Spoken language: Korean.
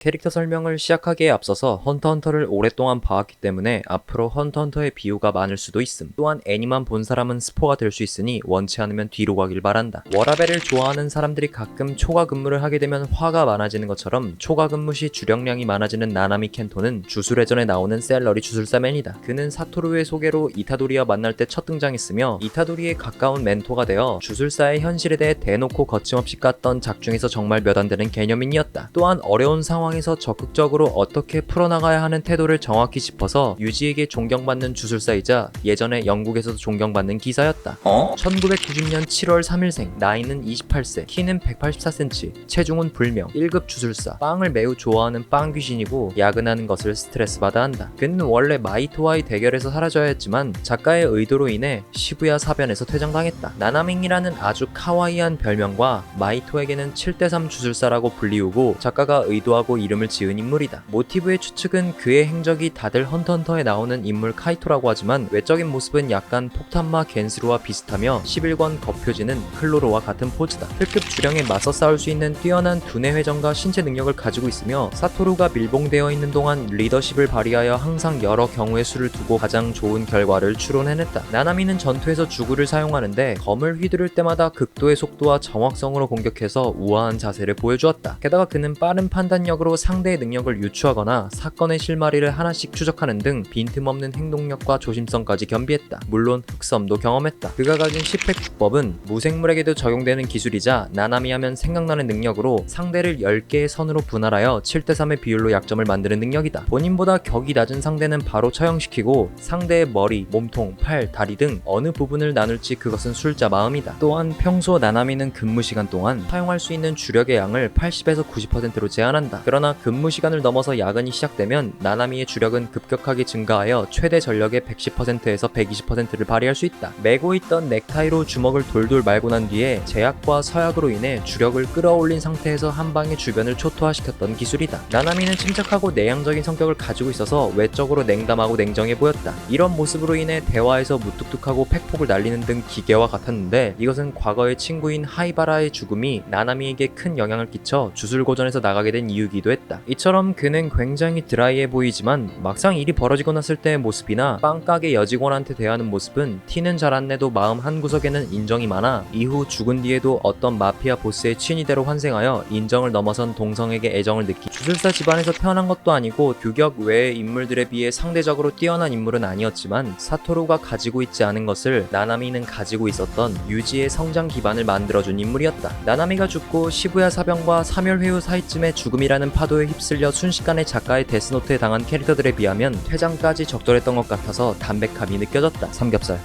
캐릭터 설명을 시작하기에 앞서서 헌터헌터를 오랫동안 봐왔기 때문에 앞으로 헌터헌터의 비유가 많을 수도 있음. 또한 애니만 본 사람은 스포가 될 수 있으니 원치 않으면 뒤로 가길 바란다. 워라벨을 좋아하는 사람들이 가끔 초과 근무를 하게 되면 화가 많아지는 것처럼 초과 근무 시 주력량이 많아지는 나나미 켄토는 주술회전에 나오는 셀러리 주술사맨이다. 그는 사토루의 소개로 이타도리와 만날 때 첫 등장했으며 이타도리의 가까운 멘토가 되어 주술사의 현실에 대해 대놓고 거침없이 깠던 작중에서 정말 몇 안 되는 개념인이었다. 또한 어려운 상황 에서 적극적으로 어떻게 풀어나가야 하는 태도를 정확히 짚어서 유지에게 존경받는 주술사이자 예전에 영국에서도 존경받는 기사였다. 어? 1990년 7월 3일생, 나이는 28세, 키는 184cm, 체중은 불명, 1급 주술사, 빵을 매우 좋아하는 빵 귀신이고 야근하는 것을 스트레스 받아 한다. 그는 원래 마이토와의 대결에서 사라져야 했지만 작가의 의도로 인해 시부야 사변에서 퇴장당했다. 나나밍이라는 아주 카와이한 별명과 마이토에게는 7대3 주술사라고 불리우고 작가가 의도하고 이름을 지은 인물이다. 모티브의 추측은 그의 행적이 다들 헌터헌터에 나오는 인물 카이토라고 하지만 외적인 모습은 약간 폭탄마 겐스루와 비슷하며 11권 겉표지는 클로로와 같은 포즈다. 특급 주령에 맞서 싸울 수 있는 뛰어난 두뇌 회전과 신체 능력을 가지고 있으며 사토루가 밀봉되어 있는 동안 리더십을 발휘하여 항상 여러 경우의 수를 두고 가장 좋은 결과를 추론해냈다. 나나미는 전투에서 주구를 사용하는데 검을 휘두를 때마다 극도의 속도와 정확성으로 공격해서 우아한 자세를 보여주었다. 게다가 그는 빠른 판단력으로 상대의 능력을 유추하거나 사건의 실마리를 하나씩 추적하는 등 빈틈없는 행동력과 조심성까지 겸비했다. 물론 흑섬도 경험했다. 그가 가진 10획 국법은 무생물에게도 적용되는 기술이자 나나미 하면 생각나는 능력으로 상대를 10개의 선으로 분할하여 7대3의 비율로 약점을 만드는 능력이다. 본인보다 격이 낮은 상대는 바로 처형시키고 상대의 머리, 몸통, 팔, 다리 등 어느 부분을 나눌지 그것은 술자 마음이다. 또한 평소 나나미는 근무 시간 동안 사용할 수 있는 주력의 양을 80에서 90%로 제한한다. 그러나 근무 시간을 넘어서 야근이 시작되면 나나미의 주력은 급격하게 증가하여 최대 전력의 110%에서 120%를 발휘할 수 있다. 메고 있던 넥타이로 주먹을 돌돌 말고 난 뒤에 제약과 서약으로 인해 주력을 끌어올린 상태에서 한 방에 주변을 초토화시켰던 기술이다. 나나미는 침착하고 내향적인 성격을 가지고 있어서 외적으로 냉담하고 냉정해 보였다. 이런 모습으로 인해 대화에서 무뚝뚝하고 팩폭을 날리는 등 기계와 같았는데 이것은 과거의 친구인 하이바라의 죽음이 나나미에게 큰 영향을 끼쳐 주술고전에서 나가게 된 이유기도 했다. 이처럼 그는 굉장히 드라이해 보이지만 막상 일이 벌어지고 났을 때의 모습이나 빵가게 여직원한테 대하는 모습은 티는 잘 안 내도 마음 한구석에는 인정이 많아 이후 죽은 뒤에도 어떤 마피아 보스의 친위대로 환생하여 인정을 넘어선 동성에게 애정을 느끼 주술사 집안에서 태어난 것도 아니고 규격 외의 인물들에 비해 상대적으로 뛰어난 인물은 아니었지만 사토루가 가지고 있지 않은 것을 나나미는 가지고 있었던 유지의 성장 기반을 만들어준 인물이었다. 나나미가 죽고 시부야 사병과 사멸회유 사이쯤에 죽음이라는 파도에 휩쓸려 순식간에 작가의 데스노트에 당한 캐릭터들에 비하면 퇴장까지 적절했던 것 같아서 담백함이 느껴졌다. 삼겹살.